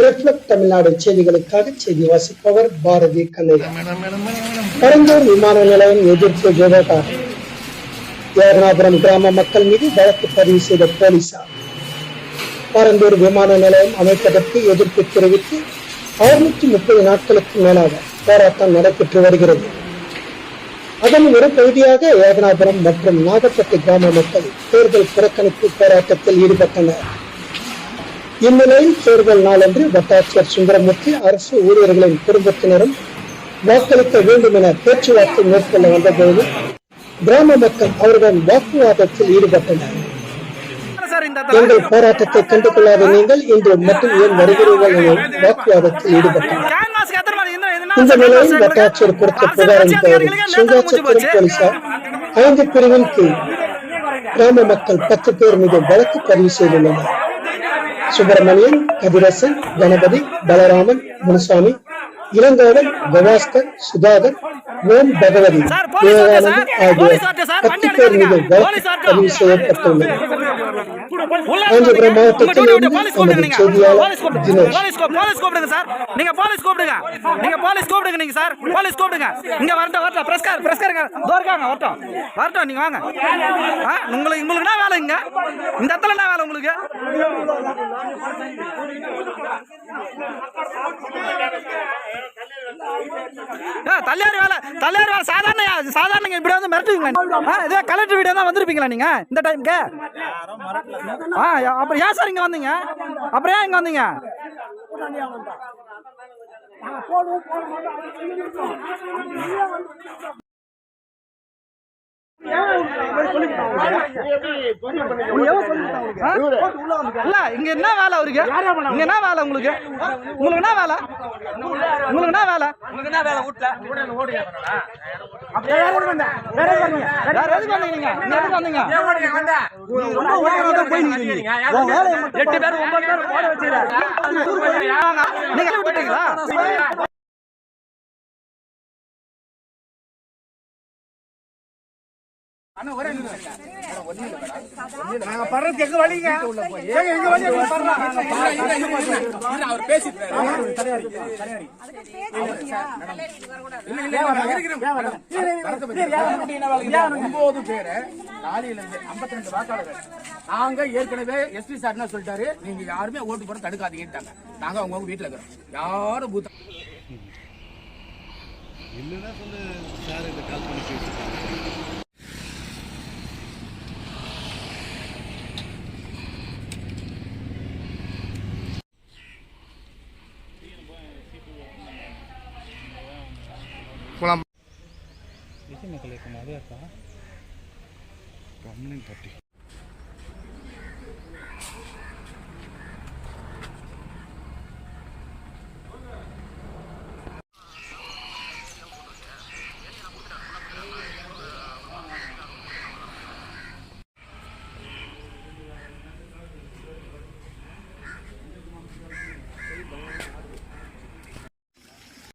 Reflect Tamil Nadu செய்திகளுக்காக செய்தி வாசிப்பவர் பாரதி கண்ணையா பரந்தூர் விமான நிலையம் எதிர்ப்பு விவகாரம். ஏகனாபுரம் கிராம மக்கள் மீது வழக்கு பதிவு செய்த போலீசார். பரந்தூர் விமான நிலையம் அமைப்பதற்கு எதிர்ப்பு தெரிவித்து அறுநூற்றி முப்பது நாட்களுக்கு மேலாக போராட்டம் நடைபெற்று வருகிறது. அதன் ஒரு பகுதியாக ஏகனாபுரம் மற்றும் நாகப்பட்டு கிராம மக்கள் தேர்தல் புறக்கணிப்பு போராட்டத்தில் ஈடுபட்டனர். இந்நிலையில் தேர்தல் நாளன்று வட்டாட்சியர் சுந்தரமூர்த்தி அரசு ஊழியர்களின் குடும்பத்தினரும் வாக்களிக்க வேண்டும் என பேச்சுவார்த்தை மேற்கொள்ள வந்தபோது கிராம மக்கள் அவருடன் வாக்குவாதத்தில் ஈடுபட்டனர். எங்கள் போராட்டத்தை கண்டு கொள்ளாத நீங்கள் இன்று மட்டும் ஏன் வருகிறீர்கள் என வாக்குவாதத்தில் ஈடுபட்டனர். இந்த நிலையில் வட்டாட்சியர் கொடுத்த புகாரின் பெயரில் சுங்காச்சத்திரம் போலீசார் ஐந்து பிரிவின் கீழ் கிராம மக்கள் பத்து பேர் மீது வழக்கு பதிவு செய்துள்ளனர். சுப்பிரமணியன் கதிரசன் கணபதி பலராமன் முனுசாமி இளங்கோவன் கவாஸ்கர் சுதாகர் ஓம் பகவதி ஆட்டோ சார், பத்து பேர் மீது. வழக்கு. பதிவு செய்யப்பட்டுள்ளது போலீஸ் கூப்பிடுங்க சார் நீங்க போலீஸ் கூப்பிடுங்க நீங்க போலீஸ் கூப்பிடுங்க நீங்க சார் போலீஸ் கூப்பிடுங்க இங்க வரட்டும் வரட்டும் பிரஸ்கார் பிரஸ்காரங்க தோ இருக்காங்க வரட்டும் வரட்டும் நீங்க வாங்க உங்களுக்கு உங்களுக்கு என்ன வேலை இங்க இந்த இடத்துல என்ன வேலை உங்களுக்கு தள்ளியார் வேலை தள்ளியார் வேலை. சாதாரண சாதாரணங்க இப்படி வந்து மிரட்டுவீங்க இதே கலெக்டர் வீடியோ தான் வந்திருப்பீங்களா நீங்க இந்த டைம்க்கு ஆ அப்புறம் ஏன் சார் இங்க வந்தீங்க? அப்புறம் ஏன் இங்க வந்தீங்க? இல்ல இங்க என்ன வேலை அவருக்கு? இங்க என்ன வேலை உங்களுக்கு? உங்களுக்கு என்ன வேலை? உங்களுக்கு என்ன வேலை? வந்தீங்க? எட்டு பேர் ஒன்பது பேர் போட நீங்க படுறதுக்கு எங்க வழிங்க? ஏங்க எங்க வழி எங்க அவர் பேசிட்டு ஒன்பது பேரு நாளையில இருந்து ஐம்பத்தி ரெண்டு வாக்காளர்கள். நாங்க ஏற்கனவே எஸ்பி சார் என்ன சொல்லிட்டாரு? நீங்க யாருமே ஓட்டு போட தடுக்காதீங்கட்டாங்க நாங்க அவங்க வீட்டுல இருக்கிறோம். யாரும் பூத்த இல்லைன்னா சொல்லு சார் இதை கால் பண்ணி பேசிட்டு ரம்லின் பட்டி